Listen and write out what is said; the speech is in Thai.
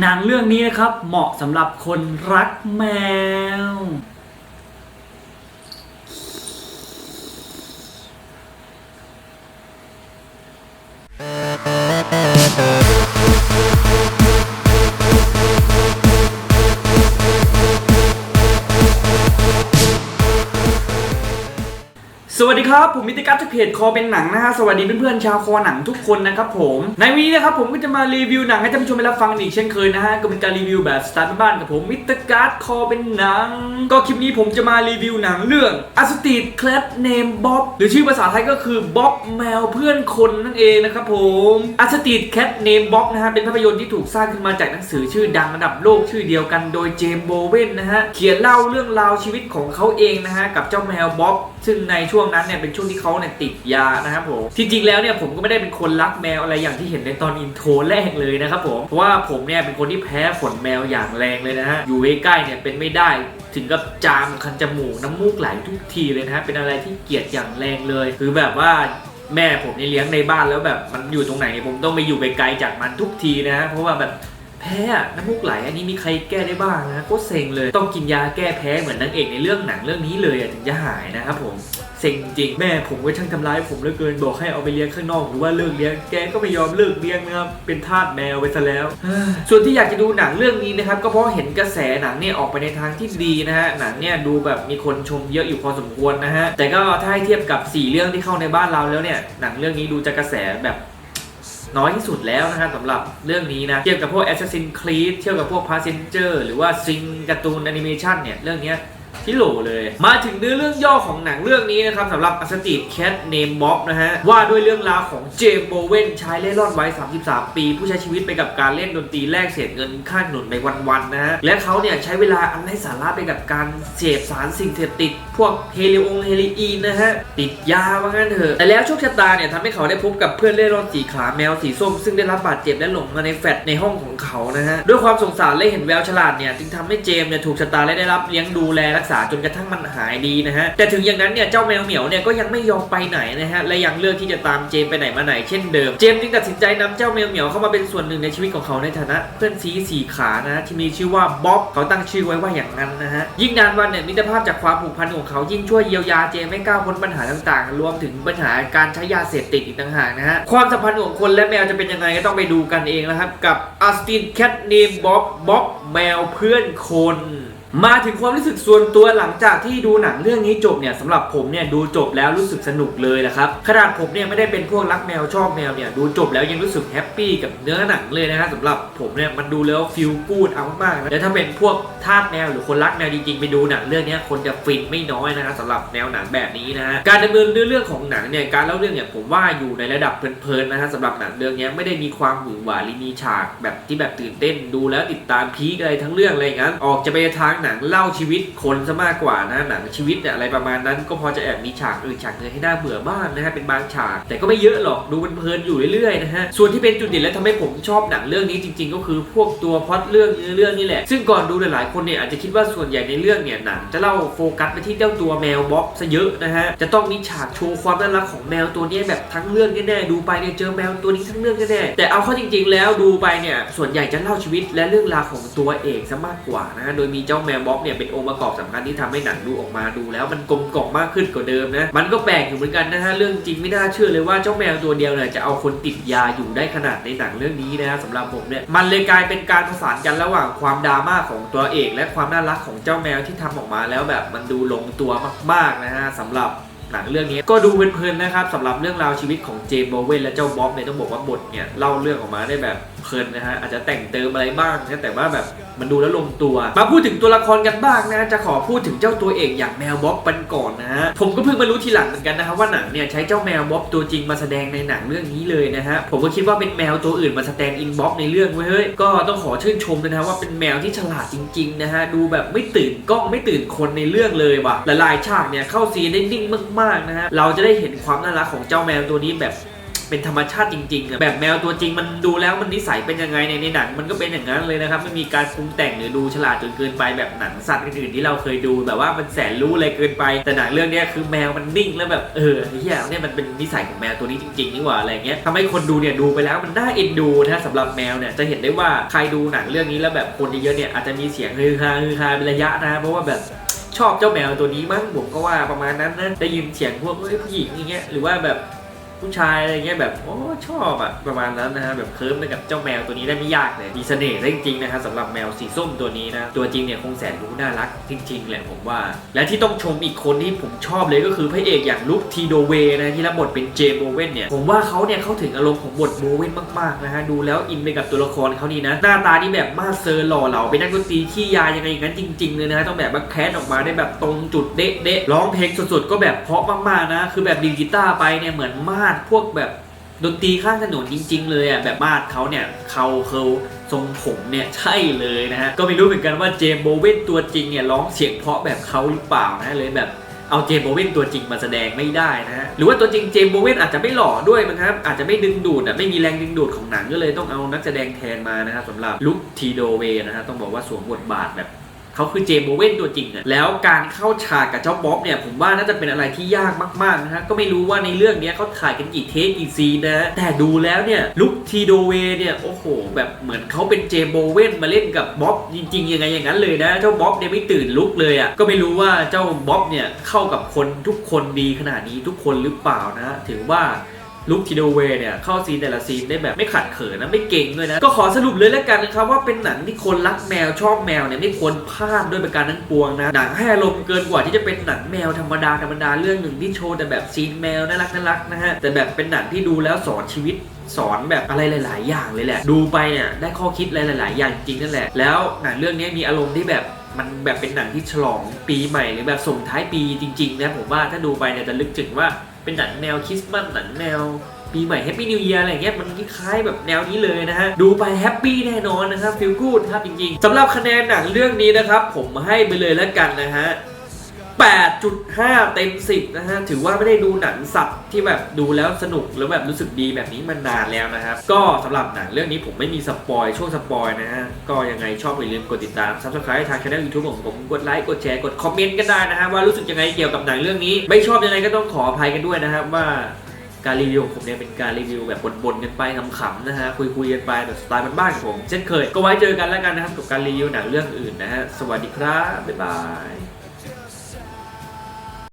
หนังเรื่องนี้นะครับเหมาะสำหรับคนรักแมว ครับ ผมมิติกัสจากเพจคอเป็นหนังนะฮะ สวัสดีเพื่อนๆชาวคอหนังทุกคนนะครับผม ในวันนี้นะครับผมก็จะมารีวิวหนังให้ท่านผู้ชมได้รับฟังอีกเช่นเคยนะฮะ ก็เป็นการรีวิวแบบสไตล์บ้านๆกับผมมิติกัสคอเป็นหนัง ก็คลิปนี้ผมจะมารีวิวหนังเรื่องอสตีดเคล d เนมบ๊อบหรือชื่อภาษาไทยก็คือบ๊อบแมวเพื่อนคนนั่นเองนะครับผมอสตีดเคล d เนมบ๊อบนะฮะเป็นภาพยนตร์ที่ถูกสร้างขึ้นมาจากหนังสือชื่อดังระดับโลกชื่อเดียวกันโดยเจมส์โบเวนนะฮะเขียนเล่าเรื่องราวชีวิตของเขาเองนะฮะกับเจ้าแมวบ๊อบซึ่งในช่วงนั้นเนี่ยเป็นช่วงที่เขาเนี่ยติดยานะครับผมจริงๆแล้วเนี่ยผมก็ไม่ได้เป็นคนรักแมวอะไรอย่างที่เห็นในตอนอินโทรแรกเลยนะครับผมเพราะว่าผมเนี่ยเป็นคนที่แพ้ขนแมวอย่างแรงเลยนะฮะอยู่ใกล้ๆเนี่ยเป็นไม่ได้ถึงกับจามคันจมูกน้ำมูกไหลทุกทีเลยนะฮะเป็นอะไรที่เกลียดอย่างแรงเลยคือแบบว่าแม่ผมเนี่ยเลี้ยงในบ้านแล้วแบบมันอยู่ตรงไหนผมต้องไปอยู่ไกลๆจากมันทุกทีนะฮะเพราะว่าแบบ แพ้อะน้ำมูกไหลอันนี้มีใครแก้ได้บ้างนะโคตรเซ็งเลยต้องกินยาแก้แพ้เหมือนนางเอกในเรื่องหนังเรื่องนี้เลยอะถึงจะหายนะครับผมเซ็งจริงแม่ผมก็ช่างทำร้ายผมเหลือเกินบอกให้เอาไปเลี้ยงข้างนอกหรือว่าเลิกเลี้ยงแกก็ไม่ยอมเลิกเลี้ยงนะครับเป็นทาสแมวไปซะแล้ว ส่วนที่อยากจะดูหนังเรื่องนี้นะครับก็เพราะเห็นกระแสหนังเนี่ยออกไปในทางที่ดีนะฮะหนังเนี่ยดูแบบมีคนชมเยอะอยู่พอสมควรนะฮะแต่ก็ถ้าให้เทียบกับสี่เรื่องที่เข้าในบ้านเราแล้วเนี่ยหนังเรื่องนี้ดูจะกระแสแบบ น้อยที่สุดแล้วนะฮะสำหรับเรื่องนี้นะเทียบกับพวก Assassin's Creed เทียบกับพวก Passenger หรือว่าซิงการ์ตูนแอนิเมชันเนี่ยเรื่องนี้ที่โหลเลย มาถึงเนื้อเรื่องย่อของหนังเรื่องนี้นะครับสำหรับ a s t e e d Cat Name Bob นะฮะ ว่าด้วยเรื่องราวของเจมส์โบเวนชายเล่ร่อนวัย 33 ปี ผู้ใช้ชีวิตไปกับการเล่นดนตรีแลกเศษเงินค่าขนมในวัน ๆ นะฮะ และเขาเนี่ยใช้เวลาอันไร้สาระไปกับการเสพสารสิ่งเสพติด พวกเฮลิองเฮลิอีนนะฮะ ติดยาว่างั้นเถอะ แต่แล้วโชคชะตาเนี่ยทำให้เขาได้พบกับเพื่อนเล่ร่อนสีขาแมวสีส้ม ซึ่งได้รับบาดเจ็บและหลงมาในแฟลตในห้องของเขานะฮะ ด้วยความสงสารและเห็นแววฉลาดเนี่ยจึงทำให้เจมเนี่ยถูกชะตาและได้รับเลี้ยงดูแลรักษาจนกระทั่งมันหายดีนะฮะ แต่ถึงอย่างนั้นเนี่ยเจ้าแมวเหมียวเนี่ยก็ยังไม่ยอมไปไหนนะฮะและยังเลือกที่จะตามเจมไปไหนมาไหนเช่นเดิม เจมจึงตัดสินใจนำเจ้าแมวเหมียวเข้ามาเป็นส่วนหนึ่งในชีวิตของเขาในฐานะเพื่อนซีสีขานะฮะที่มีชื่อว่าบ๊อบเขาตั้งชื่อไว้ว่าอย่างนั้นนะฮะยิ่งนานวันเนี่ยมิตรภาพจากความผูกพันของเขายิ่งช่วยเยียวยาเจมส์ให้ก้าวพ้นปัญหาต่างๆ รวมถึงปัญหาการใช้ยาเสพติดอีกต่างหากนะฮะ ความสัมพันธ์ของคนและแมวจะเป็นยังไงก็ต้องไปดูกันเองนะครับ กับอัสตินแคทเนมบ๊อบบ๊อบแมวเพื่อนคน มาถึงความรู้สึกส่วนตัวหลังจากที่ดูหนังเรื่องนี้จบเนี่ยสำหรับผมเนี่ยดูจบแล้วรู้สึกสนุกเลยนะครับขนาดผมเนี่ยไม่ได้เป็นพวกรักแมวชอบแมวเนี่ยดูจบแล้วยังรู้สึกแฮปปี้กับเนื้อหนังเลยนะฮะสำหรับผมเนี่ยมันดูแล้วฟิลกูดเอามากๆนะแล้วถ้าเป็นพวกทาสแมวหรือคนรักแมวจริงๆไปดูหนังเรื่องนี้คนจะฟินไม่น้อยนะครับสำหรับแนวหนังแบบนี้นะฮะการดำเนินเรื่องของหนังเนี่ยการเล่าเรื่องเนี่ยผมว่าอยู่ในระดับเพลินๆนะฮะสำหรับหนังเรื่องนี้ไม่ได้มีความหวือหวาหรือมีฉากแบบที่แบบตื่นเต้นดูแล้วติดตามพีคอะไรทั้งเรื่องอะไรอย่างนั้นออกจะไปทางหนังเล่าชีวิตคนซะมากกว่านะหนังชีวิตเนี่ยอะไรประมาณนั้น ก็พอจะแอบมีฉากอื่นฉากเนื้อให้หน่าเบื่อบ้างนะฮะเป็นบางฉาก แต่ก็ไม่เยอะหรอกดูเพลินอยู่เรื่อยๆนะฮะส่วนที่เป็นจุดเด่นและทำให้ผมชอบหนังเรื่องนี้จริง ๆ ก็คือพวกตัวพล็อตเรื่องเนื้อเรื่องนี่แหละ ซึ่งก่อนดูหลายๆคนเนี่ยอาจจะคิดว่าส่วนใหญ่ในเรื่องเนี่ยหนังจะเล่าโฟกัสไปที่เจ้าตัวแมวบ๊อบซะเยอะนะฮะจะต้องมีฉากโชว์ความน่ารักของแมวตัวนี้แบบทั้งเรื่องแน่ๆดูไปเนี่ยเจอแมวตัวนี้ทั้งเรื่องแน่ๆแต่เอาเข้าจริง ๆ แล้วดูไปเนี่ยส่วนใหญ่จะเล่าชีวิตและเรื่องราวของตัวเอกซะมากกว่านะฮะโดยมีเจ้าแมวบ๊อบเนี่ยเป็นองค์ประกอบสำคัญที่ทำให้หนังดูออกมาดูแล้วมันกลมกล่อมมากขึ้นกว่าเดิมนะ มันก็แปลกอยู่เหมือนกันนะฮะเรื่องจริงไม่น่าเชื่อเลยว่าเจ้าแมวตัวเดียวเนี่ยจะเอาคนติดยาอยู่ได้ขนาดในหนังเรื่องนี้นะฮะสำหรับผมเนี่ยมันเลยกลายเป็นการผสานกันระหว่างความดราม่าของตัวเอก และความน่ารักของเจ้าแมวที่ทำออกมาแล้วแบบมันดูลงตัวมากๆนะฮะสำหรับหนังเรื่องนี้ก็ดูเพลินๆนะครับสำหรับเรื่องราวชีวิตของเจมส์โบเวนและเจ้าบ๊อบเนี่ยต้องบอกว่าบทเนี่ยเล่าเรื่องออกมาได้แบบ เพลินนะฮะอาจจะแต่งเติมอะไรบ้างนะแต่ว่าแบบมันดูแล้วลงตัว มาพูดถึงตัวละครกันบ้างนะจะขอพูดถึงเจ้าตัวเอกอย่างแมวบ๊อบกันก่อนนะฮะผมก็เพิ่งมารู้ทีหลังเหมือนกันนะครับว่าหนังเนี่ยใช้เจ้าแมวบ๊อบตัวจริงมาแสดงในหนังเรื่องนี้เลยนะฮะผมก็คิดว่าเป็นแมวตัวอื่นมาแสดงอินบ๊อบในเรื่องเว้ยเฮ้ยก็ต้องขอชื่นชมเลยนะว่าเป็นแมวที่ฉลาดจริงๆนะฮะดูแบบไม่ตื่นกล้องไม่ตื่นคนในเรื่องเลยว่ะหลายๆฉากเนี่ยเข้าซีนได้นิ่งมากๆนะฮะเราจะได้เห็นความน่ารักของเจ้าแมวตัวนี้แบบ เป็นธรรมชาติจริงๆอะแบบแมวตัวจริงมันดูแล้วมันนิสัยเป็นยังไงในในหนังมันก็เป็นอย่างนั้นเลยนะครับไม่มีการปรุงแต่งหรือดูฉลาดจนเกินไปแบบหนังสัตว์อื่นๆที่เราเคยดูแบบว่ามันแสนรู้อะไรเกินไป แต่หนังเรื่องนี้คือแมวมันนิ่งแล้วแบบเออเฮียเนี่ยมันเป็นนิสัยของแมวตัวนี้จริงๆนี่หว่าอะไรเงี้ยทำให้คนดูเนี่ยดูไปแล้วมันน่าเอ็นดูนะสำหรับแมวเนี่ยจะเห็นได้ว่าใครดูหนังเรื่องนี้แล้วแบบคนเยอะๆเนี่ยอาจจะมีเสียงฮือฮาฮือฮาเป็นระยะนะเพราะว่าแบบชอบเจ้าแมวตัวนี้มั้งผมก็ว่าประมาณนั้นนะได้ยินเสียงพวกผู้หญิงอย่างเงี้ยหรือว่าแบบ ผู้ชายอะไรเงี้ยแบบโอ้ชอบอะประมาณนั้นนะฮะแบบเคิร์มไปกับเจ้าแมวตัวนี้ได้ไม่ยากเลยมีเสน่ห์จริงๆนะฮะสำหรับแมวสีส้มตัวนี้นะตัวจริงเนี่ยคงแสนรู้น่ารักจริงๆแหละผมว่า และที่ต้องชมอีกคนที่ผมชอบเลยก็คือพระเอกอย่างลุคทีโดเวนะที่รับบทเป็นเจมโบเวนเนี่ยผมว่าเขาเนี่ยเข้าถึงอารมณ์ของบทโบเวนมากๆนะฮะดูแล้วอินไปกับตัวละครเขานี่นะหน้าตาที่แบบมาเซอร์หล่อเหลาเป็นนักดนตรีขี้ยายังไงอย่างนั้นจริงๆเลยนะฮะต้องแบบว่าแคสออกมาได้แบบตรงจุดเด๊ะๆร้องเพลงสดๆก็แบบเพราะมากๆนะคือแบบดีกีตาร์ไปเนี่ยเหมือนมาดพวกแบบดนตรีข้างถนนจริง ๆ เลยอะแบบมาดเขาเนี่ยเขาเขาทรงผมเนี่ยใช่เลยนะฮะก็ไม่รู้เหมือนกันว่าเจมโบเวนตัวจริงเนี่ยร้องเสียงเพราะแบบเขาหรือเปล่านะเลยแบบเอาเจมโบเวนตัวจริงมาแสดงไม่ได้นะฮะหรือว่าตัวจริงเจมโบเวนอาจจะไม่หล่อด้วยมั้งครับอาจจะไม่ดึงดูดอะไม่มีแรงดึงดูดของหนังก็เลยต้องเอานักแสดงแทนมานะครับสำหรับลุคทีโดเวนะฮะต้องบอกว่าสวมบทบาทแบบ เขาคือเจมส์โบเวนตัวจริงอะแล้วการเข้าฉากกับเจ้าบ๊อบเนี่ยผมว่าน่าจะเป็นอะไรที่ยากมากๆนะฮะก็ไม่รู้ว่าในเรื่องนี้เขาถ่ายกันกี่เทคกี่ซีนนะแต่ดูแล้วเนี่ยลุคทีโดเวเนี่ยโอ้โห แบบเหมือนเขาเป็นเจมส์โบเวนมาเล่นกับบ๊อบจริงๆยังไงอย่างนั้นเลยนะเจ้าบ๊อบเนี่ยไม่ตื่นลุกเลยอะก็ไม่รู้ว่าเจ้าบ๊อบเนี่ยเข้ากับคนทุกคนดีขนาดนี้ทุกคนหรือเปล่านะถือว่า ลุคทีโดเวเนี่ยเข้าซีนแต่ละซีนได้แบบไม่ขัดเขินนะไม่เก่งด้วยนะ ก็ขอสรุปเลยแล้วกันนะครับว่าเป็นหนังที่คนรักแมวชอบแมวเนี่ยไม่ควรพลาดด้วยประการทั้งปวงนะหนังให้อารมณ์เกินกว่าที่จะเป็นหนังแมวธรรมดาธรรมดาเรื่องหนึ่งที่โชว์แต่แบบซีนแมวน่ารักน่ารักนะฮะแต่แบบเป็นหนังที่ดูแล้วสอนชีวิตสอนแบบอะไรหลาย ๆ อย่างเลยแหละ ดูไปเนี่ยได้ข้อคิดอะไรหลาย ๆ อย่างจริงนั่นแหละ แล้วหนังเรื่องนี้มีอารมณ์ที่แบบมันแบบเป็นหนังที่ฉลองปีใหม่หรือแบบส่งท้ายปีจริง ๆ นะผมว่าถ้าดูไปเนี่ยจะลึกถึงว่า เป็นหนังแนวคริสต์มาสหนังแนวปีใหม่แฮปปี้นิว e ย r อะไรเงี้ยมันคล้ายๆแบบแนวนี้เลยนะฮะ ดูไปแฮปปี้แน่นอนนะครับฟิลกูดครับจริงๆสำหรับคะแนนหนังเรื่องนี้นะครับ ผมให้ไปเลยแล้วกันนะฮะ 8.5 เต็ม 10 นะฮะ ถือว่าไม่ได้ดูหนังสัตว์ที่แบบดูแล้วสนุกแล้วแบบรู้สึกดีแบบนี้มานานแล้วนะครับ ก็สำหรับหนังเรื่องนี้ผมไม่มีสปอยช่วงสปอยนะฮะ ก็ยังไงชอบอย่าลืมกดติดตาม subscribe ทางช่อง YouTube ของผมกดไลค์กดแชร์กดคอมเมนต์กันได้นะฮะว่ารู้สึกยังไงเกี่ยวกับหนังเรื่องนี้ ไม่ชอบยังไงก็ต้องขออภัยกันด้วยนะครับว่าการรีวิวผมเนี่ยเป็นการรีวิวแบบบนๆกันไปขำๆนะฮะคุยๆกันไปแบบสไตล์บ้านๆของผมเช่นเคย ก็ไว้เจอกันแล้วกันนะครับกับการรีวิวหนังเรื่องอื่นนะฮะสวัสดีครับบ๊ายบาย